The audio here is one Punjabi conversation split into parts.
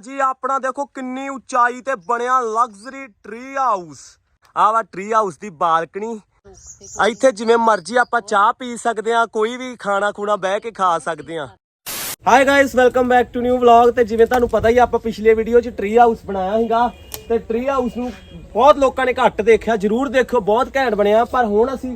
ਜੀ ਆਪਣਾ ਦੇਖੋ ਕਿੰਨੀ ਉਚਾਈ ਤੇ ਬਣਿਆ ਲਗਜ਼ਰੀ ਟਰੀ ਹਾਊਸ ਆ ਵਾ ਟਰੀ ਹਾਊਸ ਦੀ ਬਾਲਕਨੀ। ਇੱਥੇ ਜਿਵੇਂ ਮਰਜ਼ੀ ਆਪਾਂ ਚਾਹ ਪੀ ਸਕਦੇ ਆ ਕੋਈ ਵੀ ਖਾਣਾ ਖੂਣਾ ਬਹਿ ਕੇ ਖਾ ਸਕਦੇ ਆ hi guys welcome back to new vlog ਤੇ ਜਿਵੇਂ ਤੁਹਾਨੂੰ ਪਤਾ ਹੀ ਆਪਾਂ ਪਿਛਲੇ ਵੀਡੀਓ 'ਚ ਟਰੀ ਹਾਊਸ ਬਣਾਇਆ ਸੀਗਾ। ਤੇ ਟਰੀ ਹਾਊਸ ਨੂੰ ਬਹੁਤ ਲੋਕਾਂ ਨੇ ਘੱਟ ਦੇਖਿਆ, ਜਰੂਰ ਦੇਖੋ ਬਹੁਤ ਘੈਂਟ ਬਣਿਆ। ਪਰ ਹੁਣ ਅਸੀਂ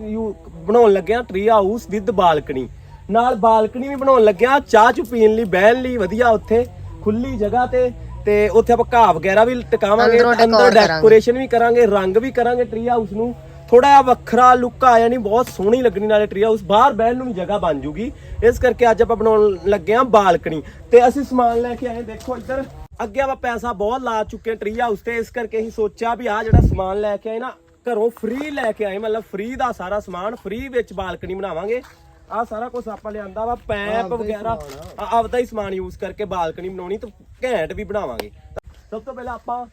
ਬਣਾਉਣ ਲੱਗੇ ਆ ਟਰੀ ਹਾਊਸ ਵਿਦ ਬਾਲਕਨੀ। ਨਾਲ ਬਾਲਕਨੀ ਵੀ ਬਣਾਉਣ ਲੱਗਿਆ ਚਾਹ ਚੁ ਪੀਣ ਲਈ, ਬਹਿਣ ਲਈ, ਵਧੀਆ ਉੱਥੇ। ਖੁੱਲੀ ਜਗ੍ਹਾ ਤੇ ਤੇ ਉੱਥੇ ਆਪਾਂ ਘਾਹ ਵਗੈਰਾ ਵੀ ਟਿਕਾਵਾਂਗੇ ਅੰਦਰੋਂ ਅੰਦਰ decor ਕਰਾਂਗੇ। ਡੈਕੋਰੇਸ਼ਨ ਵੀ ਕਰਾਂਗੇ ਰੰਗ ਵੀ ਕਰਾਂਗੇ ਟਰੀ ਹਾਊਸ ਨੂੰ। ਥੋੜਾ ਜਿਹਾ ਵੱਖਰਾ ਲੁੱਕ ਆ ਜਾਣੀ ਬਹੁਤ ਸੋਹਣੀ ਲੱਗਣੀ ਨਾਲੇ ਟਰੀ ਹਾਊਸ ਬਾਹਰ ਬਹਿਣ ਨੂੰ ਵੀ ਜਗ੍ਹਾ ਬਣ ਜੂਗੀ। ਇਸ ਕਰਕੇ ਅੱਜ ਆਪਾਂ ਬਣਾਉਣ ਲੱਗੇ ਆ ਬਾਲਕਨੀ। ਤੇ ਅਸੀਂ ਸਮਾਨ ਲੈ ਕੇ ਆਏ ਦੇਖੋ ਇੱਧਰ। ਅੱਗੇ ਆਪਾਂ ਪੈਸਾ ਬਹੁਤ ਲਾ ਚੁੱਕੇ ਟਰੀ ਹਾਊਸ ਤੇ ਇਸ ਕਰਕੇ ਅਸੀਂ ਸੋਚਿਆ ਵੀ ਆ ਜਿਹੜਾ ਸਮਾਨ ਲੈ ਕੇ ਆਏ ਨਾ ਘਰੋਂ ਫ੍ਰੀ ਲੈ ਕੇ ਆਏ। ਮਤਲਬ ਫ੍ਰੀ ਦਾ ਸਾਰਾ ਸਮਾਨ ਫ੍ਰੀ ਵਿੱਚ ਬਾਲਕਨੀ ਬਣਾਵਾਂਗੇ। ਆ ਸਾਰਾ ਕੁਝ ਆਪਾਂ ਲਿਆਂਦਾ ਵਾ ਪੈਪ ਵਗੈਰਾ। ਆ- ਆਪਦਾ ਹੀ ਸਮਾਨ ਯੂਜ਼ ਕਰਕੇ ਬਾਲਕਨੀ ਬਣਾਉਣੀ ਤੇ ਘੈਂਟ ਵੀ ਬਣਾਵਾਂਗੇ। ਸਭ ਤੋਂ ਪਹਿਲਾਂ ਆਪਾਂ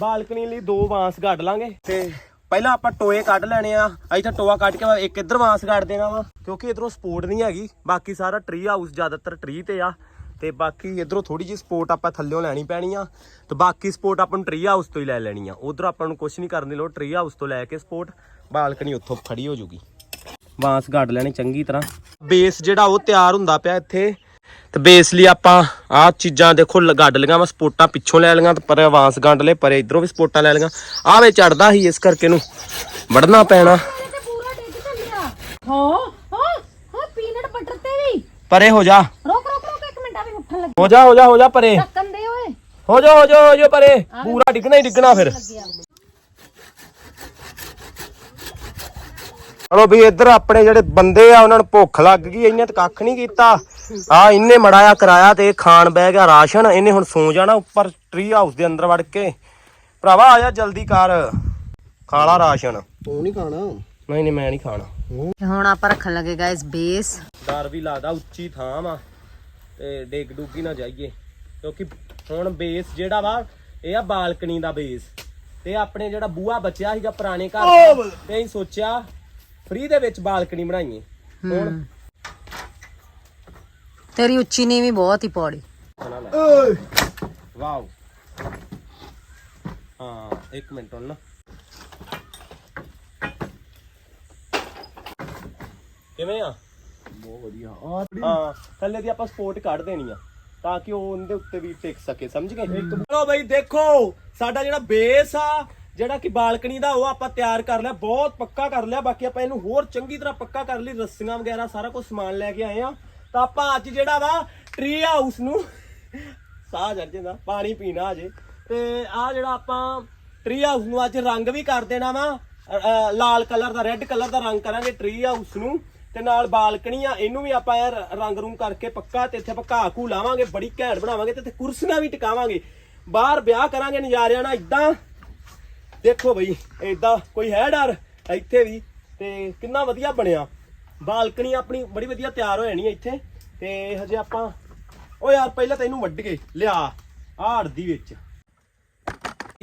ਬਾਲਕਨੀ ਲਈ ਦੋ ਬਾਂਸ ਗੱਡ ਲਾਂਗੇ। ਤੇ ਪਹਿਲਾਂ ਆਪਾਂ ਟੋਏ ਕੱਢ ਲੈਣੇ ਆ। ਇੱਥੇ ਟੋਆ ਕੱਢ ਕੇ ਇੱਕ ਇੱਧਰ ਬਾਂਸ ਗੱਡ ਦੇਣਾ ਵਾ ਕਿਉਂਕਿ ਇਧਰੋਂ ਸਪੋਰਟ ਨਹੀਂ ਹੈਗੀ। ਬਾਕੀ ਸਾਰਾ ਟਰੀ ਹਾਊਸ ਜ਼ਿਆਦਾਤਰ ਟਰੀ ਤੇ ਆ। ਤੇ ਬਾਕੀ ਇਧਰੋਂ ਥੋੜੀ ਜਿਹੀ ਸਪੋਰਟ ਆਪਾਂ ਥੱਲਿਓਂ ਲੈਣੀ ਪੈਣੀ ਆ। ਤੇ ਬਾਕੀ ਸਪੋਰਟ ਆਪਾਂ ਨੂੰ ਟਰੀ ਹਾਊਸ ਤੋਂ ਹੀ ਲੈ ਲੈਣੀ ਆ। ਉਧਰ ਆਪਾਂ ਨੂੰ ਕੁਝ ਨਹੀਂ ਕਰਨ ਦੀ ਲੋੜ ਟਰੀ ਹਾਊਸ ਤੋਂ ਲੈ ਕੇ ਸਪੋਰਟ ਬਾਲਕਨੀ ਉੱਥੋਂ ਖੜੀ ਹੋ ਜੂਗੀ। ਬਾਂਸ ਗੱਡ ਲੈਣੇ ਚੰਗੀ ਤਰ੍ਹਾਂ। ਬੇਸ ਜਿਹੜਾ ਉਹ ਤਿਆਰ ਹੁੰਦਾ ਪਿਆ ਇੱਥੇ। ਤੇ ਬੇਸ ਲਈ ਆਪਾਂ ਆਹ ਚੀਜ਼ਾਂ ਦੇਖੋ ਗੱਡ ਲਈਆਂ ਵਾ ਸਪੋਰਟਾਂ ਪਿੱਛੋਂ ਲੈ ਲਈਆਂ ਤੇ ਪਰੇ ਆਵਾਂਸ ਗੰਡ ਲਏ ਪਰੇ ਇਧਰੋਂ ਵੀ ਸਪੋਰਟਾਂ ਲੈ ਲਈਆਂ ਆਹ ਵੇ ਚੜਦਾ ਸੀ ਇਸ ਕਰਕੇ ਨੂੰ ਵੜਨਾ ਪੈਣਾ। ਪੂਰਾ ਹਾਂ ਹਾਂ ਹਾਂ ਪੀਨਟ ਬਟਰ ਤੇ ਵੀ। ਪਰੇ ਹੋ ਜਾ। ਰੋਕ ਰੋਕ ਰੋਕ ਇੱਕ ਮਿੰਟ ਆ ਵੀ ਉੱਠਣ ਲੱਗੀ। ਹੋ ਜਾ ਹੋ ਜਾ ਹੋ ਜਾ ਪਰੇ। ਢੱਕਣ ਦੇ ਓਏ। ਹੋ ਜਾ ਹੋ ਜਾ ਹੋ ਜਾ ਪਰੇ। ਪੂਰਾ ਡਿੱਗਣਾ ਹੀ ਡਿੱਗਣਾ ਫਿਰ। ਚਲੋ ਵੀ ਇੱਧਰ ਆਪਣੇ ਜਿਹੜੇ ਬੰਦੇ ਆ ਉਹਨਾਂ ਨੂੰ ਭੁੱਖ ਲੱਗ ਗਈ ਇਹਨੇ ਤਾਂ ਕੱਖ ਨਹੀਂ ਕੀਤਾ। ਆ ਇਹਨੇ ਮੜਾਇਆ ਕਰਾਇਆ ਤੇ ਖਾਣ ਬਹਿ ਗਿਆ ਰਾਸ਼ਨ ਇਹਨੇ ਹੁਣ ਸੌ ਜਾਣਾ ਉੱਪਰ ਟਰੀ ਹਾਊਸ ਦੇ ਅੰਦਰ ਵੜ ਕੇ। ਭਰਾਵਾ ਆ ਜਾ ਜਲਦੀ ਕਰ ਖਾ ਲਾ ਰਾਸ਼ਨ। ਤੂੰ ਨਹੀਂ ਖਾਣਾ? ਨਹੀਂ ਨਹੀਂ ਮੈਂ ਨਹੀਂ ਖਾਣਾ। ਹੁਣ ਆਪਾਂ ਰੱਖਣ ਲੱਗੇ ਗਾਇਸ ਬੇਸ ਡਰ ਵੀ ਲੱਗਦਾ ਉੱਚੀ ਥਾਂ ਵਾ ਤੇ ਡਿੱਗ ਡੁੱਗੀ ਨਾ ਜਾਈਏ। ਕਿਉਂਕਿ ਹੁਣ ਬੇਸ ਜਿਹੜਾ ਵਾ ਇਹ ਆ ਬਾਲਕਨੀ ਦਾ ਬੇਸ ਤੇ ਆਪਣੇ ਜਿਹੜਾ ਬੂਹਾ ਬਚਿਆ ਸੀਗਾ ਪੁਰਾਣੇ ਘਰ ਦਾ ਤੇ ਅਸੀਂ ਸੋਚਿਆ ਫ੍ਰੀ ਦੇ ਵਿੱਚ ਬਾਲਕਨੀ ਬਣਾਈਏ। ਹੁਣ ਤੇਰੀ ਉੱਚੀ ਨੀਵੀਂ ਬਹੁਤ ਹੀ ਪੌੜੀ। ਵਾਓ। ਹਾਂ ਇੱਕ ਮਿੰਟ ਹੁਣ ਨਾ। ਕਿਵੇਂ ਆ? ਬਹੁਤ ਵਧੀਆ। ਆ ਹਾਂ ਥੱਲੇ ਦੀ ਆਪਾਂ ਸਪੋਰਟ ਕੱਢ ਦੇਣੀ ਆ ਤਾਂ ਕਿ ਉਹ ਉਹਦੇ ਉੱਤੇ ਵੀ ਟਿਕ ਸਕੇ ਸਮਝ ਗਏ? ਚਲੋ ਬਈ ਦੇਖੋ ਸਾਡਾ ਜਿਹੜਾ ਬੇਸ ਆ ਜਿਹੜਾ ਕਿ ਬਾਲਕਨੀ ਦਾ ਉਹ ਆਪਾਂ ਤਿਆਰ ਕਰ ਲਿਆ, ਬਹੁਤ ਪੱਕਾ ਕਰ ਲਿਆ, ਬਾਕੀ ਆਪਾਂ ਇਹਨੂੰ ਹੋਰ ਚੰਗੀ ਤਰ੍ਹਾਂ ਪੱਕਾ ਕਰ ਲਈ, ਰੱਸੀਆਂ ਵਗੈਰਾ ਸਾਰਾ ਕੁਝ ਸਮਾਨ ਲੈ ਕੇ ਆਏ ਆ ਤਾਂ ਆਪਾਂ ਅੱਜ ਜਿਹੜਾ ਵਾ ਟ੍ਰੀ ਹਾਊਸ ਨੂੰ ਸਾਹ ਚੜ ਜਾਂਦਾ, ਪਾਣੀ ਪੀਣਾ ਅਜੇ ਤੇ ਆ ਜਿਹੜਾ ਆਪਾਂ ਟ੍ਰੀ ਹਾਊਸ ਨੂੰ ਅੱਜ ਰੰਗ ਵੀ ਕਰ ਦੇਣਾ ਵਾ ਲਾਲ ਕਲਰ ਦਾ ਰੈੱਡ ਕਲਰ ਦਾ ਰੰਗ ਕਰਾਂਗੇ ਟ੍ਰੀ ਹਾਊਸ ਨੂੰ। ਤੇ ਨਾਲ ਬਾਲਕਨੀ ਆ ਇਹਨੂੰ ਵੀ ਆਪਾਂ ਇਹ ਰੰਗ ਰੂੰਗ ਕਰਕੇ ਪੱਕਾ ਤੇ ਇੱਥੇ ਆਪਾਂ ਘਾਹ ਘੂ ਲਾਵਾਂਗੇ, ਬੜੀ ਘੈਂਟ ਬਣਾਵਾਂਗੇ ਤੇ ਇੱਥੇ ਕੁਰਸੀਆਂ ਵੀ ਟਿਕਾਵਾਂਗੇ। ਬਾਹਰ ਵਿਆਹ ਕਰਾਂਗੇ ਨਜ਼ਾਰਿਆਂ ਨਾਲ ਇਦਾਂ ਦੇਖੋ ਬਈ, ਏਦਾਂ ਕੋਈ ਹੈ ਡਰ? ਇੱਥੇ ਵੀ। ਤੇ ਕਿੰਨਾ ਵਧੀਆ ਬਣਿਆ। ਬਾਲਕਨੀ ਆਪਣੀ ਬੜੀ ਵਧੀਆ ਤਿਆਰ ਹੋ ਜਾਣੀ ਇੱਥੇ। ਤੇ ਹਜੇ ਆਪਾਂ ਓ ਯਾਰ, ਪਹਿਲਾਂ ਤਾਂ ਇਹਨੂੰ ਵੱਢ ਕੇ ਲਿਆ, ਆਹ ਦੀ ਵਿੱਚ।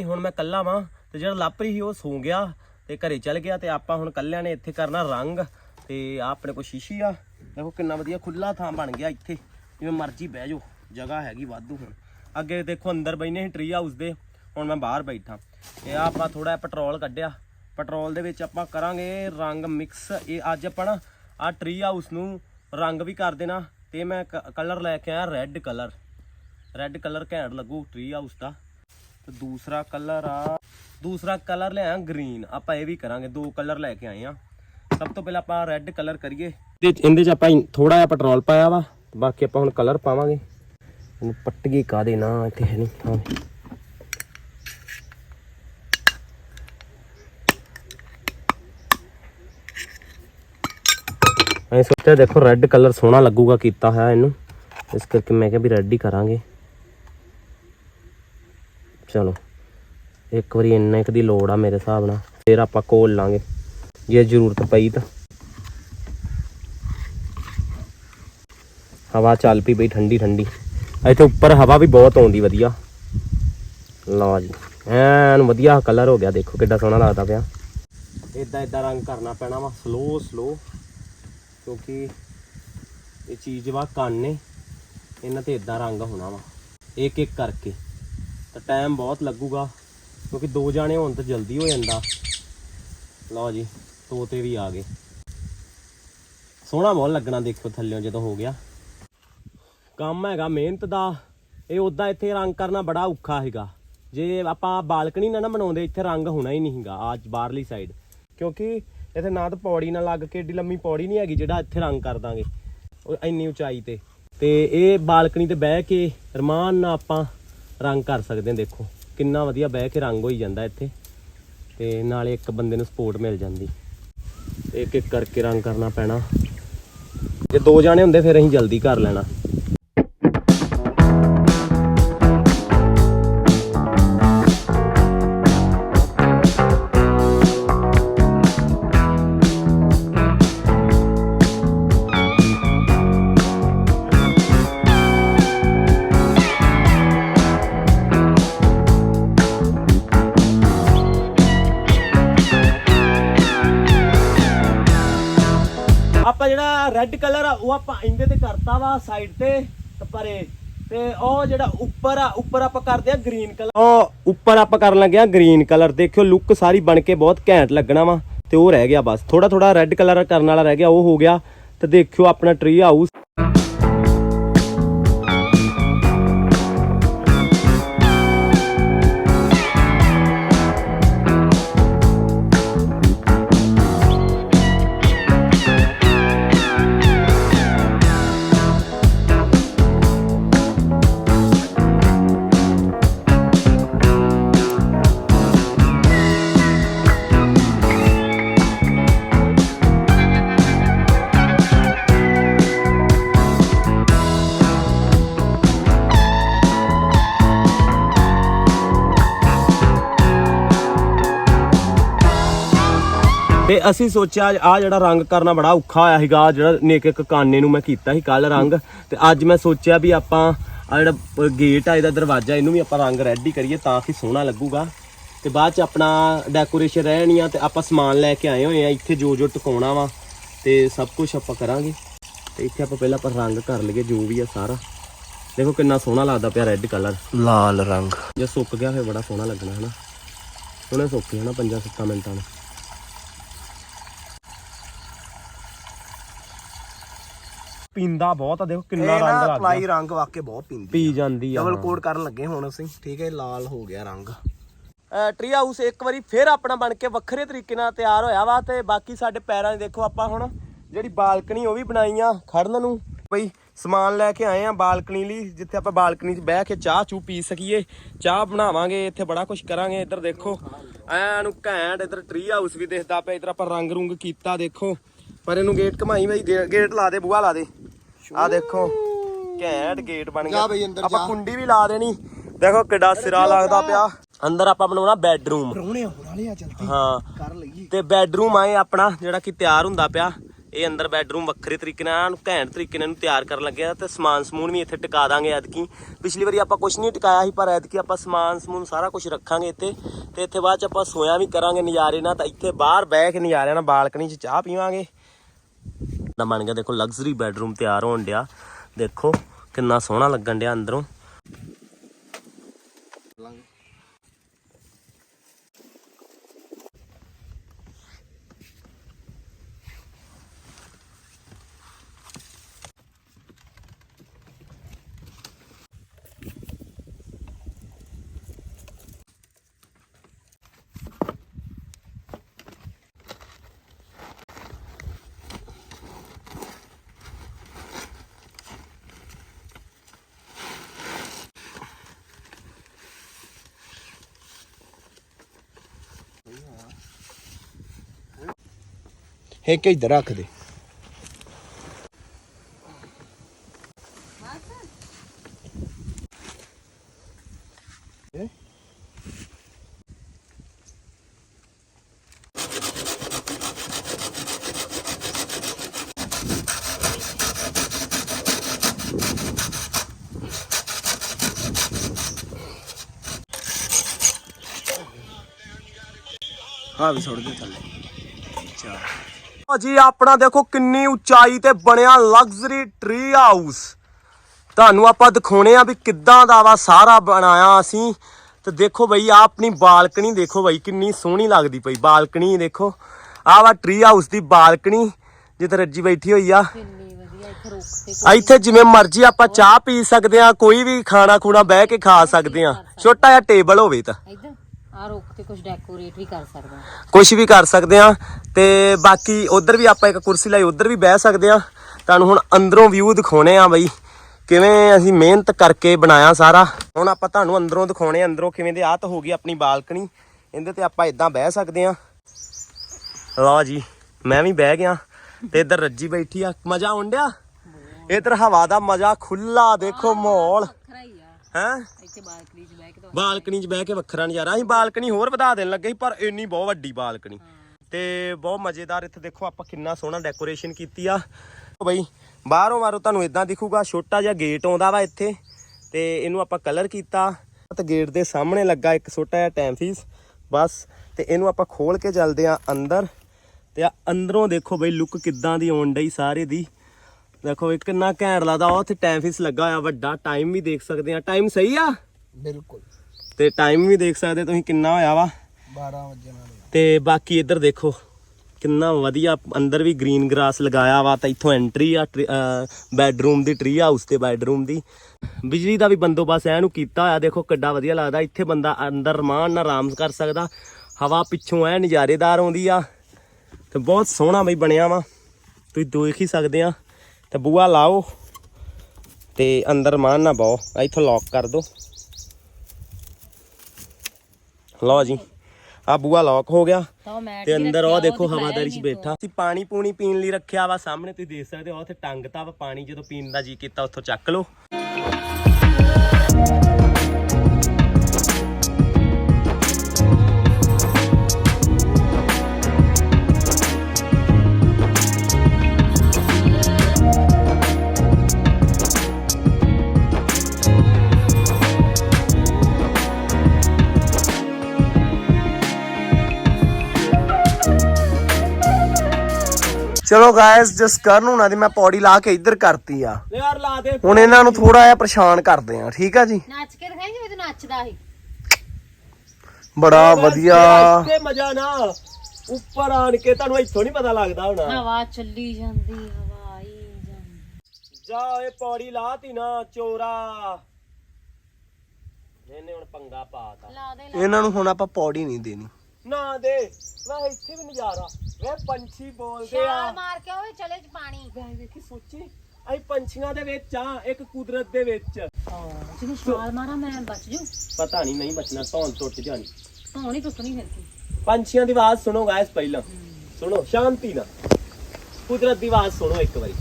ਹੁਣ ਮੈਂ ਕੱਲਾ ਵਾਂ, ਤੇ ਜਿਹੜਾ ਲਾਪਰੀ ਸੀ ਉਹ ਸੌ ਗਿਆ, ਤੇ ਘਰੇ ਚਲ ਗਿਆ, ਤੇ ਆਪਾਂ ਹੁਣ ਕੱਲਿਆਂ ਨੇ ਇੱਥੇ ਕਰਨਾ ਰੰਗ। ਤੇ ਆਹ ਆਪਣੇ ਕੋਲ ਸ਼ੀਸ਼ੀ ਆ। ਦੇਖੋ ਕਿੰਨਾ ਵਧੀਆ ਖੁੱਲਾ ਥਾਂ ਬਣ ਗਿਆ ਇੱਥੇ। ਜਿਵੇਂ ਮਰਜ਼ੀ ਬਹਿ ਜਾਓ, ਜਗ੍ਹਾ ਹੈਗੀ ਵਾਧੂ ਹੁਣ। ਅੱਗੇ ਦੇਖੋ ਅੰਦਰ ਬੈਨੇ ਸੀ ਟ੍ਰੀ ਹਾਊਸ ਦੇ, ਹੁਣ ਮੈਂ ਬਾਹਰ ਬੈਠਾ। ਇਹ ਆਪਾਂ ਥੋੜਾ ਪੈਟਰੋਲ ਕੱਢਿਆ। ਪੈਟਰੋਲ ਦੇ ਵਿੱਚ ਆਪਾਂ ਕਰਾਂਗੇ ਰੰਗ ਮਿਕਸ ਇਹ ਅੱਜ ਆਪਾਂ ਨਾ ਆ ਟਰੀ ਹਾਊਸ ਨੂੰ ਰੰਗ ਵੀ ਕਰ ਦੇਣਾ ਤੇ ਮੈਂ ਕਲਰ ਲੈ ਕੇ ਆਇਆ ਰੈੱਡ ਕਲਰ ਰੈੱਡ ਕਲਰ ਘੈਂਟ ਲੱਗੂ ਟਰੀ ਹਾਊਸ ਦਾ। ਤੇ ਦੂਸਰਾ ਕਲਰ ਆ, ਦੂਸਰਾ ਕਲਰ ਲਿਆ ਗ੍ਰੀਨ ਆਪਾਂ ਇਹ ਵੀ ਕਰਾਂਗੇ, ਦੋ ਕਲਰ ਲੈ ਕੇ ਆਏ ਆ ਸਭ ਤੋਂ ਪਹਿਲਾਂ ਆਪਾਂ ਰੈੱਡ ਕਲਰ ਕਰੀਏ। ਇਹਦੇ ਚ ਆਪਾਂ ਥੋੜਾ ਜਿਹਾ ਪੈਟਰੋਲ ਪਾਇਆ ਵਾ। ਬਾਕੀ ਆਪਾਂ ਹੁਣ ਕਲਰ ਪਾਵਾਂਗੇ। ਇਹਨੂੰ ਪੱਟਗੀ ਕਾਦੇ ਨਾ, ਇੱਥੇ ਹੈ ਨਹੀਂ ਹਾਂ। ਅਸੀਂ ਸੋਚਿਆ ਦੇਖੋ ਰੈੱਡ ਕਲਰ ਸੋਹਣਾ ਲੱਗੂਗਾ ਕੀਤਾ ਹੋਇਆ ਇਹਨੂੰ। ਇਸ ਕਰਕੇ ਮੈਂ ਕਿਹਾ ਵੀ ਰੈੱਡ ਹੀ ਕਰਾਂਗੇ। ਚਲੋ, ਇੱਕ ਵਾਰੀ ਇੰਨਾ ਇੱਕ ਦੀ ਲੋੜ ਆ ਮੇਰੇ ਹਿਸਾਬ ਨਾਲ। ਫਿਰ ਆਪਾਂ ਕੋਲ ਲਾਂਗੇ, ਜੇ ਜ਼ਰੂਰਤ ਪਈ ਤਾਂ। ਹਵਾ ਚੱਲ ਪਈ ਬਈ, ਠੰਡੀ ਠੰਡੀ। ਇੱਥੇ ਉੱਪਰ ਹਵਾ ਵੀ ਬਹੁਤ ਆਉਂਦੀ ਵਧੀਆ। ਲਓ ਜੀ, ਐਨ ਵਧੀਆ ਕਲਰ ਹੋ ਗਿਆ, ਦੇਖੋ ਕਿੱਡਾ ਸੋਹਣਾ ਲੱਗਦਾ ਪਿਆ। ਇਦਾਂ ਇਦਾਂ ਰੰਗ ਕਰਨਾ ਪੈਣਾ ਵਾ ਸਲੋ ਸਲੋ ਕਿਉਂਕਿ ਇਹ ਚੀਜ਼ ਵਾ ਕੰਨ ਨੇ, ਇਹਨਾਂ ਤੇ ਇਦਾਂ ਰੰਗ ਹੋਣਾ ਵਾ। ਇੱਕ ਇੱਕ ਕਰਕੇ। ਤਾਂ ਟਾਈਮ ਬਹੁਤ ਲੱਗੂਗਾ, ਕਿਉਂਕਿ ਦੋ ਜਾਣੇ ਹੋਣ ਤਾਂ ਜਲਦੀ ਹੋ ਜਾਂਦਾ। ਲਓ ਜੀ, ਤੋਤੇ ਵੀ ਆ ਗਏ। ਸੋਹਣਾ ਬਹੁਤ ਲੱਗਣਾ ਦੇਖੋ ਥੱਲਿਓਂ ਜਦੋਂ ਹੋ ਗਿਆ। ਕੰਮ ਹੈਗਾ ਮਿਹਨਤ ਦਾ। ਇਹ ਉਦਾਂ ਇੱਥੇ ਰੰਗ ਕਰਨਾ ਬੜਾ ਔਖਾ ਹੈਗਾ। ਜੇ ਆਪਾਂ ਬਾਲਕਨੀ ਨਾ ਨਾ ਬਣਾਉਂਦੇ, ਇੱਥੇ ਰੰਗ ਹੋਣਾ ਹੀ ਨਹੀਂ ਹੈਗਾ ਅੱਜ ਬਾਹਰਲੀ ਸਾਈਡ ਕਿਉਂਕਿ ਇੱਥੇ ਨਾ ਤਾਂ ਪੌੜੀ ਨਾਲ ਲੱਗ ਕੇ ਏਡੀ ਲੰਮੀ ਪੌੜੀ ਨਹੀਂ ਹੈਗੀ ਜਿਹੜਾ ਇੱਥੇ ਰੰਗ ਕਰ ਦਾਂਗੇ। ਉਹ ਇੰਨੀ ਉਚਾਈ ਤੇ। ਤੇ ਇਹ ਬਾਲਕਨੀ ਤੇ ਬਹਿ ਕੇ ਰਮਾਨ ਨਾਲ ਆਪਾਂ ਰੰਗ ਕਰ ਸਕਦੇ ਹਾਂ, ਦੇਖੋ। ਕਿੰਨਾ ਵਧੀਆ ਬਹਿ ਕੇ ਰੰਗ ਹੋਈ ਜਾਂਦਾ ਇੱਥੇ। ਤੇ ਨਾਲੇ ਇੱਕ ਬੰਦੇ ਨੂੰ ਸਪੋਰਟ ਮਿਲ ਜਾਂਦੀ। ਇੱਕ ਇੱਕ ਕਰਕੇ ਰੰਗ ਕਰਨਾ ਪੈਣਾ। ਜੇ ਦੋ ਜਾਣੇ ਹੁੰਦੇ, ਫਿਰ ਅਸੀਂ ਜਲਦੀ ਕਰ ਲੈਣਾ। ਆਪਾਂ ਜਿਹੜਾ ਰੈੱਡ ਕਲਰ ਆ, ਉਹ ਆਪਾਂ ਇਹਦੇ ਤੇ ਕਰਤਾ ਵਾ ਸਾਈਡ ਤੇ ਪਰੇ ਤੇ ਉਹ ਜਿਹੜਾ ਉੱਪਰ ਆ, ਉੱਪਰ ਆਪਾਂ ਕਰਦੇ ਆ ਗ੍ਰੀਨ ਕਲਰ ਉਹ ਉੱਪਰ ਆਪਾਂ ਕਰਨ ਲੱਗੇ ਆ ਗ੍ਰੀਨ ਕਲਰ ਦੇਖਿਓ ਲੁੱਕ ਸਾਰੀ ਬਣ ਕੇ ਬਹੁਤ ਘੈਂਟ ਲੱਗਣਾ ਵਾ, ਤੇ ਉਹ ਰਹਿ ਗਿਆ ਬਸ। ਥੋੜਾ ਥੋੜਾ ਰੈੱਡ ਕਲਰ ਕਰਨ ਵਾਲਾ ਰਹਿ ਗਿਆ, ਉਹ ਹੋ ਗਿਆ। ਤੇ ਦੇਖਿਓ, ਆਪਣਾ ਟ੍ਰੀ ਹਾਊਸ ਤੇ ਅਸੀਂ ਸੋਚਿਆ ਆ ਜਿਹੜਾ ਰੰਗ ਕਰਨਾ ਬੜਾ ਔਖਾ ਹੋਇਆ ਸੀਗਾ ਆਹ ਜਿਹੜਾ ਨੇਕ ਇੱਕ ਕਾਨੇ ਨੂੰ ਮੈਂ ਕੀਤਾ ਸੀ ਕੱਲ ਰੰਗ। ਤੇ ਅੱਜ ਮੈਂ ਸੋਚਿਆ ਵੀ ਆਪਾਂ ਆ ਜਿਹੜਾ ਗੇਟ ਆ ਇਹਦਾ ਦਰਵਾਜ਼ਾ ਇਹਨੂੰ ਵੀ ਆਪਾਂ ਰੰਗ ਰੈਡੀ ਕਰੀਏ ਤਾਂ ਕਿ ਸੋਹਣਾ ਲੱਗੂਗਾ। ਤੇ ਬਾਅਦ ਚ ਆਪਣਾ ਡੈਕੋਰੇਸ਼ਨ ਰਹਿਣੀ ਆ ਤੇ ਆਪਾਂ ਸਮਾਨ ਲੈ ਕੇ ਆਏ ਹੋਏ ਆ ਇੱਥੇ ਜੋ ਜੋ ਟਿਕਾਉਣਾ ਵਾ ਤੇ ਸਭ ਕੁਝ ਆਪਾਂ ਕਰਾਂਗੇ। ਤੇ ਇੱਥੇ ਆਪਾਂ ਪਹਿਲਾਂ ਆਪਾਂ ਰੰਗ ਕਰ ਲਈਏ ਜੋ ਵੀ ਆ ਸਾਰਾ। ਦੇਖੋ ਕਿੰਨਾ ਸੋਹਣਾ ਲੱਗਦਾ ਪਿਆ ਰੈੱਡ ਕਲਰ ਲਾਲ ਰੰਗ। ਜੇ ਸੁੱਕ ਗਿਆ ਫਿਰ ਬੜਾ ਸੋਹਣਾ ਲੱਗਣਾ ਹਨਾ। ਉਹਨੇ ਸੁੱਕ ਨਾ 5-7 ਮਿੰਟਾਂ ਨੂੰ ਪੀਂਦਾ ਬਹੁਤ ਆ ਦੇਖੋ ਕਿੰਨਾ ਇਹ ਰੰਗ ਨਾ ਲੱਗ ਗਿਆ ਰੰਗ ਵਾਕੇ ਬਹੁਤ ਪੀਂਦੀ ਪੀ ਜਾਂਦੀ ਆ ਡਬਲ ਕੋਡ ਕਰਨ ਲੱਗੇ ਹੁਣ ਅਸੀਂ। ਠੀਕ ਹੈ ਲਾਲ ਹੋ ਗਿਆ ਰੰਗ। ਟਰੀ ਹਾਊਸ ਇੱਕ ਵਾਰੀ ਫਿਰ ਆਪਣਾ ਬਣ ਕੇ ਵੱਖਰੇ ਤਰੀਕੇ ਨਾਲ ਤਿਆਰ ਹੋਇਆ ਵਾ ਤੇ ਬਾਕੀ ਸਾਡੇ ਪੈਰਾਂ 'ਚ ਦੇਖੋ ਆਪਾਂ ਹੁਣ ਜਿਹੜੀ ਬਾਲਕਨੀ ਉਹ ਵੀ ਬਣਾਈ ਆ ਖੜਨ ਨੂੰ। ਬਈ ਸਮਾਨ ਲੈ ਕੇ ਆਏ ਆ ਬਾਲਕਨੀ ਲਈ ਜਿੱਥੇ ਆਪਾਂ ਬਾਲਕਨੀ 'ਚ ਬਹਿ ਕੇ ਚਾਹ ਚੂ ਪੀ ਸਕੀਏ। ਚਾਹ ਬਣਾਵਾਂਗੇ ਇੱਥੇ ਬੜਾ ਕੁਝ ਕਰਾਂਗੇ। ਇੱਧਰ ਦੇਖੋ ਐ ਨੂੰ ਘੈਂਟ ਇੱਧਰ ਟਰੀ ਹਾਊਸ ਵੀ ਦਿਖਦਾ ਪਿਆ ਇੱਧਰ ਆਪਾਂ ਰੰਗ ਰੁੰਗ ਕੀਤਾ ਦੇਖੋ। ਪਰ ਇਹਨੂੰ ਗੇਟ ਘਮਾਈ ਬਈ ਗੇ- ਗੇਟ ਲਾ ਦੇ ਬੂਹਾ ਲਾ ਦੇ। ਆ ਦੇਖੋ ਘੈਂਟ ਗੇਟ ਬਣ ਗਿਆ। ਜਾ ਬਈ ਅੰਦਰ ਆਪਾਂ ਜਾ। ਕੁੰਡੀ ਵੀ ਲਾ ਦੇਣੀ। ਦੇਖੋ ਕਿੱਡਾ ਸਿਰਾ ਲੱਗਦਾ ਪਿਆ। ਅੰਦਰ ਆਪਾਂ ਬਣਾਉਣਾ ਬੈੱਡਰੂਮ ਪਰੋਣੇ ਹੋਣ ਵਾਲੇ ਆ ਜਲਦੀ। ਹਾਂ। ਕਰ ਲਈਏ। ਤੇ ਬੈੱਡਰੂਮ ਆਏ ਆਪਣਾ ਜਿਹੜਾ ਕਿ ਤਿਆਰ ਹੁੰਦਾ ਪਿਆ। ਇਹ ਅੰਦਰ ਬੈੱਡਰੂਮ ਵੱਖਰੇ ਤਰੀਕੇ ਨਾਲ ਇਹਨੂੰ ਘੈਂਟ ਤਰੀਕੇ ਨਾਲ ਇਹਨੂੰ ਤਿਆਰ ਕਰਨ ਲੱਗੇ ਆ। ਤੇ ਸਮਾਨ ਸਮੂਨ ਵੀ ਇੱਥੇ ਟਿਕਾ ਦਾਂਗੇ ਐਤਕੀ। ਪਿਛਲੀ ਵਾਰੀ ਆਪਾਂ ਕੁਝ ਨਹੀਂ ਟਿਕਾਇਆ ਸੀ ਪਰ ਐਤਕੀ ਆਪਾਂ ਸਮਾਨ ਸਮੂਨ ਸਾਰਾ ਕੁਝ ਰੱਖਾਂਗੇ ਇੱਥੇ। ਤੇ ਇੱਥੇ ਬਾਅਦ ਚ ਆਪਾਂ ਸੋਇਆ ਵੀ ਕਰਾਂਗੇ ਨਜ਼ਾਰੇ ਨਾਲ। ਤਾਂ ਇੱਥੇ ਬਾਹਰ ਬਹਿ ਕੇ ਨਜ਼ਾਰਿਆਂ ਨਾਲ ਬਾਲਕਨੀ 'ਚ ਚਾਹ ਪੀਵਾਂਗੇ। ਦਾ ਬਣ ਗਿਆ। ਦੇਖੋ ਲਗਜ਼ਰੀ ਬੈਡਰੂਮ ਤਿਆਰ ਹੋਣ ਡਿਆ। ਦੇਖੋ, ਕਿੰਨਾ ਸੋਹਣਾ ਲੱਗਣ ਡਿਆ ਅੰਦਰੋਂ। ਇੱਕ ਇੱਧਰ ਰੱਖ ਦੇ ਹਾਂ ਵੀ ਸੁੱਟ ਦੇ ਥੱਲੇ ਭਾਜੀ ਆਪਣਾ ਦੇਖੋ ਕਿੰਨੀ ਉਚਾਈ ਤੇ ਬਣਿਆ ਲਗਜ਼ਰੀ ਟਰੀ ਹਾਊਸ ਤੁਹਾਨੂੰ ਆਪਾਂ ਦਿਖਾਉਣੇ ਆ ਵੀ ਕਿੱਦਾਂ ਦਾ ਵਾ ਸਾਰਾ ਬਣਾਇਆ ਅਸੀਂ। ਤੇ ਦੇਖੋ ਬਈ ਆ ਆਪਣੀ ਬਾਲਕਨੀ ਦੇਖੋ ਬਈ ਕਿੰਨੀ ਸੋਹਣੀ ਲੱਗਦੀ ਪਈ। ਬਾਲਕਨੀ ਦੇਖੋ ਆ ਵਾ ਟਰੀ ਹਾਊਸ ਦੀ ਬਾਲਕਨੀ ਜਿੱਥੇ ਰੱਜੀ ਬੈਠੀ ਹੋਈ ਆ। ਇੱਥੇ ਜਿਵੇਂ ਮਰਜ਼ੀ ਆਪਾਂ ਚਾਹ ਪੀ ਸਕਦੇ ਆ ਕੋਈ ਵੀ ਖਾਣਾ ਖੂਣਾ ਬਹਿ ਕੇ ਖਾ ਸਕਦੇ ਆ। ਛੋਟਾ ਜਿਹਾ ਟੇਬਲ ਹੋਵੇ ਤਾਂ। ਆ ਰੁੱਖ ਤੇ ਕੁਝ ਡੈਕੋਰੇਟ ਵੀ ਕਰ ਸਕਦਾ ਕੁਝ ਵੀ ਕਰ ਸਕਦੇ ਆ ਤੇ ਬਾਕੀ ਉਧਰ ਵੀ ਆਪਾਂ ਇੱਕ ਕੁਰਸੀ ਲਾਈ ਉਧਰ ਵੀ ਬਹਿ ਸਕਦੇ ਆ ਤੁਹਾਨੂੰ ਹੁਣ ਅੰਦਰੋਂ ਵਿਊ ਦਿਖਾਉਣੇ ਆ ਬਈ ਕਿਵੇਂ ਅਸੀਂ ਮਿਹਨਤ ਕਰਕੇ ਬਣਾਇਆ ਸਾਰਾ। ਹੁਣ ਆਪਾਂ ਤੁਹਾਨੂੰ ਅੰਦਰੋਂ ਦਿਖਾਉਣੇ ਆ, ਅੰਦਰੋਂ ਕਿਵੇਂ ਦੇ ਆਤ ਹੋ ਗਈ ਆਪਣੀ ਬਾਲਕਨੀ। ਇਹਦੇ ਤੇ ਆਪਾਂ ਇਦਾਂ ਬਹਿ ਸਕਦੇ ਆ ਲਓ ਜੀ ਮੈਂ ਵੀ ਬਹਿ ਗਿਆ ਤੇ ਇੱਧਰ ਰੱਜੀ ਬੈਠੀ ਆ। ਮਜ਼ਾ ਆਉਣ ਡਿਆ? ਇੱਧਰ ਹਵਾ ਦਾ ਮਜ਼ਾ ਖੁੱਲਾ ਦੇਖੋ ਮਾਹੌਲ। ਹੀ? ਇੱਥੇ ਬਾਲਕਨੀ 'ਚ ਬਹਿ ਕੇ ਤਾਂ ਬਾਲਕਨੀ 'ਚ ਬਹਿ ਕੇ ਵੱਖਰਾ ਨਜ਼ਾਰਾ। ਅਸੀਂ ਬਾਲਕਨੀ ਹੋਰ ਵਧਾ ਦੇਣ ਲੱਗੇ ਸੀ ਪਰ ਇੰਨੀ ਬਹੁਤ ਵੱਡੀ ਬਾਲਕਨੀ। ਤੇ ਬਹੁਤ ਮਜ਼ੇਦਾਰ ਇੱਥੇ ਦੇਖੋ ਆਪਾਂ ਕਿੰਨਾ ਸੋਹਣਾ ਡੈਕੋਰੇਸ਼ਨ ਕੀਤੀ ਆ। ਬਈ ਬਾਹਰੋਂ ਮਾਰੋ ਤੁਹਾਨੂੰ ਇਦਾਂ ਦਿਖੂਗਾ ਛੋਟਾ ਜਿਹਾ ਗੇਟ ਆਉਂਦਾ ਵਾ ਇੱਥੇ ਤੇ ਇਹਨੂੰ ਆਪਾਂ ਕਲਰ ਕੀਤਾ। ਤੇ ਗੇਟ ਦੇ ਸਾਹਮਣੇ ਲੱਗਾ ਇੱਕ ਛੋਟਾ ਜਿਹਾ ਟਾਈਮ ਫੀਸ ਬਸ। ਤੇ ਇਹਨੂੰ ਆਪਾਂ ਖੋਲ ਕੇ ਚੱਲਦੇ ਆ ਅੰਦਰ। ਤੇ ਆ ਅੰਦਰੋਂ ਦੇਖੋ ਬਈ ਲੁੱਕ ਕਿੱਦਾਂ ਦੀ ਆਉਣ ਡਈ ਸਾਰੇ ਦੀ। ਦੇਖੋ ਇਹ ਕਿੰਨਾ ਘੈਂਟ ਲੱਗਦਾ ਉਹ ਉੱਥੇ ਟਾਈਮ ਫੀਸ ਲੱਗਾ ਹੋਇਆ ਵੱਡਾ ਟਾਈਮ ਵੀ ਦੇਖ ਸਕਦੇ ਆ। ਟਾਈਮ ਸਹੀ ਆ? ਬਿਲਕੁਲ। ਤੇ ਟਾਈਮ ਵੀ ਦੇਖ ਸਕਦੇ ਤੁਸੀਂ ਕਿੰਨਾ ਹੋਇਆ ਵਾ? 12 ਵਜੇ ਨਾਲ। ਤੇ ਬਾਕੀ ਇੱਧਰ ਦੇਖੋ ਕਿੰਨਾ ਵਧੀਆ ਅੰਦਰ ਵੀ ਗ੍ਰੀਨ ਗ੍ਰਾਸ ਲਗਾਇਆ ਵਾ ਤਾਂ ਇੱਥੋਂ ਐਂਟਰੀ ਆ ਬੈੱਡਰੂਮ ਦੀ ਟਰੀ ਹਾਊਸ ਤੇ ਬੈੱਡਰੂਮ ਦੀ। ਬਿਜਲੀ ਦਾ ਵੀ ਬੰਦੋਬਸਤ ਐਨੂੰ ਕੀਤਾ ਹੋਇਆ ਦੇਖੋ ਕਿੱਡਾ ਵਧੀਆ ਲੱਗਦਾ ਇੱਥੇ ਬੰਦਾ ਅੰਦਰ ਰਮਾਨ ਨਾਲ ਆਰਾਮ ਕਰ ਸਕਦਾ ਹਵਾ ਪਿੱਛੋਂ ਐ ਨਜ਼ਾਰੇਦਾਰ ਆਉਂਦੀ ਆ ਤੇ ਬਹੁਤ ਸੋਹਣਾ ਬਈ ਬਣਿਆ ਵਾ ਤੁਸੀਂ ਦੇਖ ਹੀ ਸਕਦੇ ਆ। ਤੇ ਬੂਆ ਲਾਓ ਤੇ ਅੰਦਰ ਮਾਨ ਨਾ ਬਾਓ ਇੱਥੋਂ ਲੌਕ ਕਰ ਦੋ। ਲਓ ਜੀ ਆ ਬੂਆ ਲੌਕ ਹੋ ਗਿਆ ਤਾਂ ਅੰਦਰ ਉਹ ਦੇਖੋ ਹਵਾਦਾਰੀ 'ਚ ਬੈਠਾ। ਅਸੀਂ ਪਾਣੀ ਪੂਣੀ ਪੀਣ ਲਈ ਰੱਖਿਆ ਵਾ ਸਾਹਮਣੇ ਤੁਸੀਂ ਦੇਖ ਸਕਦੇ ਹੋ ਉੱਥੇ ਟੰਗਤਾ ਵਾ ਪਾਣੀ ਜਦੋਂ ਪੀਣ ਦਾ ਜੀ ਕੀਤਾ ਉੱਥੋਂ ਚੱਕ ਲਓ। ਚਲੋ ਗਾਇਸ ਜਸ ਕਰਨ ਹੁਣਾਂ ਦੀ ਮੈਂ ਪੌੜੀ ਲਾ ਕੇ ਇੱਧਰ ਕਰਤੀ ਆ। ਯਾਰ ਲਾ ਦੇ ਹੁਣ ਇਹਨਾਂ ਨੂੰ ਥੋੜਾ ਜਿਹਾ ਪਰੇਸ਼ਾਨ ਕਰਦੇ ਆ ਠੀਕ ਆ ਜੀ? ਨੱਚ ਕੇ ਦਿਖਾਈ ਜਿਵੇਂ ਤੂੰ ਨੱਚਦਾ ਸੀ। ਬੜਾ ਵਧੀਆ। ਮਜ਼ਾ ਨਾ ਉੱਪਰ ਆਣ ਕੇ ਤੁਹਾਨੂੰ ਇੱਥੋਂ ਨਹੀਂ ਪਤਾ ਲੱਗਦਾ ਹੋਣਾ। ਹਵਾ ਚੱਲੀ ਜਾਂਦੀ ਹਵਾ ਆਈ ਜਾਂਦੀ। ਜਾ ਇਹ ਪੌੜੀ ਲਾਤੀ ਨਾ ਚੋਰਾ। ਇਹਨੇ ਹੁਣ ਪੰਗਾ ਪਾਤਾ। ਇਹਨਾਂ ਨੂੰ ਹੁਣ ਆਪਾਂ ਪੌੜੀ ਨਹੀਂ ਦੇਣੀ। ਨਾ ਦੇ। ਵਾ ਇੱਥੇ ਵੀ ਨਜ਼ਾਰਾ। ਵੇ ਪੰਛੀ ਬੋਲਦੇ ਆ। ਛਾਲ ਮਾਰ ਕੇ ਓਏ ਚਲੇ ਚ ਪਾਣੀ। ਵੇ ਵੇਖੀ ਸੋਚੀ। ਅਸੀਂ ਪੰਛੀਆਂ ਦੇ ਵਿੱਚ ਆ ਇੱਕ ਕੁਦਰਤ ਦੇ ਵਿੱਚ। ਹਾਂ ਜਿਵੇਂ ਛਾਲ ਮਾਰਾਂ ਮੈਂ ਬਚ ਜੂ। ਪਤਾ ਨਹੀਂ ਨਹੀਂ ਬਚਣਾ ਧੌਣ ਟੁੱਟ ਜਾਣੀ। ਧੋਣੀ ਟੁੱਟਣੀ ਫਿਰ ਕੀ। ਪੰਛੀਆਂ ਦੀ ਆਵਾਜ਼ ਸੁਣੋ ਗਾਇਸ ਪਹਿਲਾਂ। ਸੁਣੋ ਸ਼ਾਂਤੀ ਨਾਲ। ਕੁਦਰਤ ਦੀ ਆਵਾਜ਼ ਸੁਣੋ ਇੱਕ ਵਾਰੀ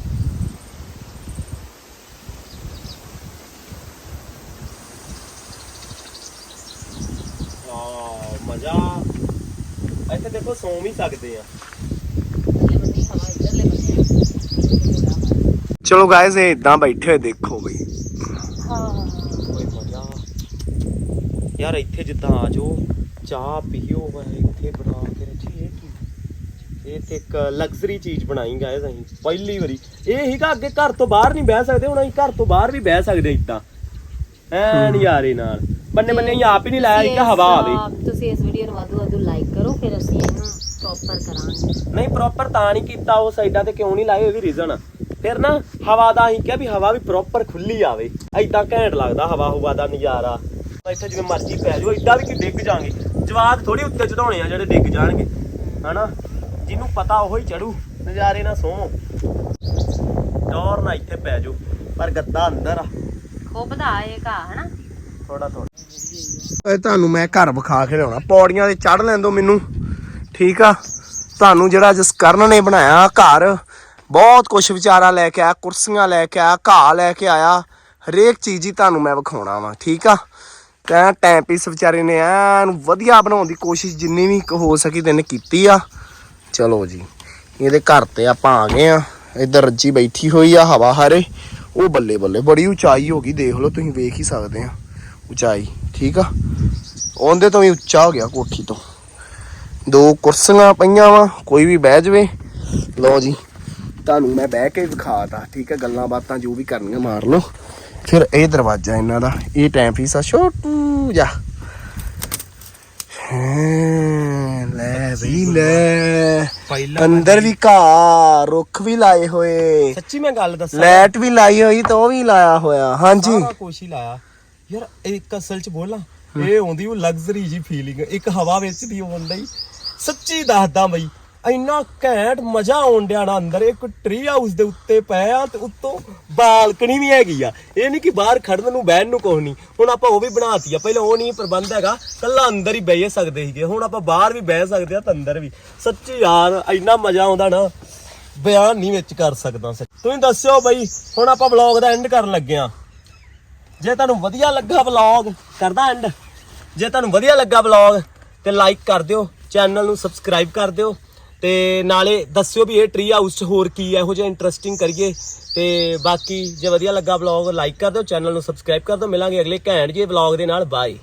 ਆ ਮਜ਼ਾ ਇੱਥੇ ਦੇਖੋ ਸੌਂ ਵੀ ਸਕਦੇ ਆ। ਚਲੋ ਗਾਇਸ ਇਹ ਇਦਾਂ ਬੈਠੇ ਹੋਏ ਦੇਖੋ ਬਈ। ਮਜ਼ਾ ਯਾਰ ਇੱਥੇ ਜਿੱਦਾਂ ਆ ਜਾਓ ਚਾਹ ਪੀਓ ਵਾ ਇੱਥੇ ਬਣਾ ਕੇ ਰੱਖੀ। ਇਹ ਕੀ? ਇਹ ਤੇ ਇੱਕ ਲਗਜ਼ਰੀ ਚੀਜ਼ ਬਣਾਈ ਗਾਇਸ ਅਸੀਂ ਪਹਿਲੀ ਵਾਰੀ। ਇਹ ਹੀਗਾ ਅੱਗੇ ਘਰ ਤੋਂ ਬਾਹਰ ਨਹੀਂ ਬਹਿ ਸਕਦੇ ਹੁਣ ਅਸੀਂ ਘਰ ਤੋਂ ਬਾਹਰ ਵੀ ਬਹਿ ਸਕਦੇ ਇਦਾਂ। ਐਨ ਯਾਰੇ ਨਾਲ। ਬੰਨੇ ਬੰਨੇ ਅਸੀਂ ਆਪ ਹੀ ਨਹੀਂ ਲਾਇਆ ਇੱਕ ਹਵਾ ਆਵੇ। ਤੁਸੀਂ ਇਸ ਵੀਡੀਓ ਨੂੰ ਵਾਧੂ ਵਾਧੂ ਲਾਈਕ ਕਰੋ ਫਿਰ ਅਸੀਂ ਇਹਨੂੰ ਪ੍ਰੋਪਰ ਕਰਾਂਗੇ। ਨਹੀਂ ਪ੍ਰੋਪਰ ਤਾਂ ਨਹੀਂ ਕੀਤਾ ਉਹ ਸਾਈਡਾਂ ਤੇ ਕਿਉਂ ਨਹੀਂ ਲਾਏ ਇਹ ਵੀ ਰੀਜ਼ਨ ਫਿਰ ਨਾ ਹਵਾ ਦਾ ਅਸੀਂ ਕਿਹਾ ਵੀ ਹਵਾ ਵੀ ਪ੍ਰੋਪਰ ਖੁੱਲੀ ਆਵੇ। ਐਦਾਂ ਘੈਂਟ ਲੱਗਦਾ ਹਵਾ ਹੁਵਾ ਦਾ ਨਜ਼ਾਰਾ। ਇੱਥੇ ਜਿਵੇਂ ਮਰਜ਼ੀ ਪੈ ਜਾਓ ਐਡਾ ਵੀ ਕਿ ਡਿੱਗ ਜਾਾਂਗੇ। ਜਵਾਕ ਥੋੜੀ ਉੱਤੇ ਚੜਾਉਣੇ ਆ ਜਿਹੜੇ ਡਿੱਗ ਜਾਣਗੇ। ਹਨਾ? ਜਿਹਨੂੰ ਪਤਾ ਉਹ ਹੀ ਚੜੂ ਨਜ਼ਾਰੇ ਨਾਲ ਸੋ। ਟੌਰ ਨਾ ਇੱਥੇ ਪੈ ਜਾਓ ਪਰ ਗੱਦਾ ਅੰਦਰ ਆ। ਖੁੱਬਦਾ ਆਏਗਾ ਹਨਾ? ਥੋੜਾ ਥੋੜਾ ਇਹ ਤੁਹਾਨੂੰ ਮੈਂ ਘਰ ਵਿਖਾ ਕੇ ਲਿਆਉਣਾ। ਪੌੜੀਆਂ ਤੇ ਚੜ ਲੈਣ ਮੈਨੂੰ। ਠੀਕ ਆ? ਤੁਹਾਨੂੰ ਜਿਹੜਾ ਜਿਸ ਕਰਨ ਨੇ ਬਣਾਇਆ ਘਰ, ਬਹੁਤ ਕੁਝ ਵਿਚਾਰਾ ਲੈ ਕੇ ਆਇਆ, ਕੁਰਸੀਆਂ ਲੈ ਕੇ ਆਇਆ, ਘਾਹ ਲੈ ਕੇ ਆਇਆ। ਹਰੇਕ ਚੀਜ਼ ਹੀ ਤੁਹਾਨੂੰ ਮੈਂ ਵਿਖਾਉਣਾ ਵਾ, ਠੀਕ ਆ? ਤਾਂ ਟਾਈਮ ਪੀਸ ਵਿਚਾਰੇ ਨੇ ਐਨ ਵਧੀਆ ਬਣਾਉਣ ਦੀ ਕੋਸ਼ਿਸ਼ ਜਿੰਨੀ ਵੀ ਹੋ ਸਕੀ ਤੈਨੇ ਕੀਤੀ ਆ। ਚਲੋ ਜੀ, ਇਹਦੇ ਘਰ ਤੇ ਆਪਾਂ ਆ ਗਏ ਆ। ਇੱਧਰ ਰੱਜੀ ਬੈਠੀ ਹੋਈ ਆ ਹਵਾ ਹਾਰੇ। ਉਹ ਬੱਲੇ ਬੱਲੇ, ਬੜੀ ਉਚਾਈ ਹੋ ਗਈ, ਦੇਖ ਲਓ ਤੁਸੀਂ ਵੇਖ ਹੀ ਸਕਦੇ ਆ। ਉਚਾਈ ਠੀਕ ਆ? ਉਹਦੇ ਤੋਂ ਵੀ ਉੱਚਾ ਹੋ ਗਿਆ ਕੋਠੀ ਤੋਂ। ਦੋ ਕੁਰਸੀਆਂ ਪਈਆਂ ਵਾ ਕੋਈ ਵੀ ਬਹਿ ਜਵੇ। ਲਓ ਜੀ ਤੁਹਾਨੂੰ ਮੈਂ ਬਹਿ ਕੇ ਵਿਖਾਤਾ ਠੀਕ ਹੈ ਗੱਲਾਂ ਬਾਤਾਂ ਜੋ ਵੀ ਕਰਨੀਆਂ ਮਾਰ ਲਓ। ਫਿਰ ਇਹ ਦਰਵਾਜ਼ਾ ਇਹਨਾਂ ਦਾ ਇਹ ਟਾਈਮ ਫੀਸ ਆ ਛੋਟੂ ਹੈਂ, ਲੈ ਵੀ ਲੈ। ਅੰਦਰ ਵੀ ਘਾਹ ਰੁੱਖ ਵੀ ਲਾਏ ਹੋਏ। ਸੱਚੀ ਮੈਂ ਗੱਲ ਦੱਸਾਂ। ਲਾਈਟ ਵੀ ਲਾਈ ਹੋਈ ਤੇ ਉਹ ਵੀ ਲਾਇਆ ਹੋਇਆ ਹਾਂਜੀ। ਸਾਰਾ ਹੀ ਲਾਇਆ। ਯਾਰ ਇੱਕ ਅਸਲ ਚ ਬੋਲਾਂ ਇਹ ਆਉਂਦੀ ਉਹ ਲਗਜ਼ਰੀ ਜੀ ਫੀਲਿੰਗ ਇੱਕ ਹਵਾ ਵਿੱਚ ਦੀ ਆਉਂਦਾ ਹੀ ਸੱਚੀ ਦੱਸਦਾ ਬਈ, ਇੰਨਾ ਘੈਂਟ ਮਜ਼ਾ ਆਉਣ ਡਿਆ ਨਾ ਅੰਦਰ, ਇੱਕ ਟ੍ਰੀ ਹਾਊਸ ਦੇ ਉੱਤੇ ਪਏ ਆ ਤੇ ਉੱਤੋਂ ਬਾਲਕਨੀ ਵੀ ਹੈਗੀ ਆ। ਇਹ ਨਹੀਂ ਕਿ ਬਾਹਰ ਖੜਨ ਨੂੰ, ਬਹਿਣ ਨੂੰ ਕੁਛ ਨਹੀਂ ਹੁਣ ਆਪਾਂ ਉਹ ਵੀ ਬਣਾਤੀ ਆ, ਪਹਿਲਾਂ ਉਹ ਨਹੀਂ ਪ੍ਰਬੰਧ ਹੈਗਾ, ਕੱਲਾ ਅੰਦਰ ਹੀ ਬਹਿ ਸਕਦੇ ਸੀਗੇ। ਹੁਣ ਆਪਾਂ ਬਾਹਰ ਵੀ ਬਹਿ ਸਕਦੇ ਆ ਤਾਂ ਅੰਦਰ ਵੀ। ਸੱਚੀ ਯਾਰ, ਇੰਨਾ ਮਜ਼ਾ ਆਉਂਦਾ ਨਾ, ਬਿਆਨ ਨਹੀਂ ਵਿੱਚ ਕਰ ਸਕਦਾ ਸੱਚ। ਤੁਸੀਂ ਦੱਸਿਓ ਬਈ, ਹੁਣ ਆਪਾਂ ਵਲੌਗ ਦਾ ਐਂਡ ਕਰਨ ਲੱਗੇ ਆ। ਜੇ ਤੁਹਾਨੂੰ ਵਧੀਆ ਲੱਗਾ ਵਲੌਗ ਕਰਦਾ ਐਂਡ ਜੇ ਤੁਹਾਨੂੰ ਵਧੀਆ ਲੱਗਾ ਵਲੌਗ ਤੇ ਲਾਈਕ ਕਰ ਦਿਓ ਚੈਨਲ ਨੂੰ ਸਬਸਕ੍ਰਾਈਬ ਕਰ ਦਿਓ, ਤੇ ਨਾਲੇ ਦੱਸਿਓ ਵੀ ਇਹ ਟ੍ਰੀ ਹਾਊਸ 'ਚ ਹੋਰ ਕੀ ਹੈ ਇਹੋ ਜਿਹਾ ਇੰਟਰਸਟਿੰਗ ਕਰੀਏ। ਤੇ ਬਾਕੀ ਜੇ ਵਧੀਆ ਲੱਗਾ ਵਲੌਗ ਲਾਈਕ ਕਰ ਦਿਓ ਚੈਨਲ ਨੂੰ ਸਬਸਕ੍ਰਾਈਬ ਕਰ ਦਿਓ। ਮਿਲਾਂਗੇ ਅਗਲੇ ਘੈਂਟ ਜਿਹੇ ਵਲੌਗ ਦੇ ਨਾਲ। ਬਾਏ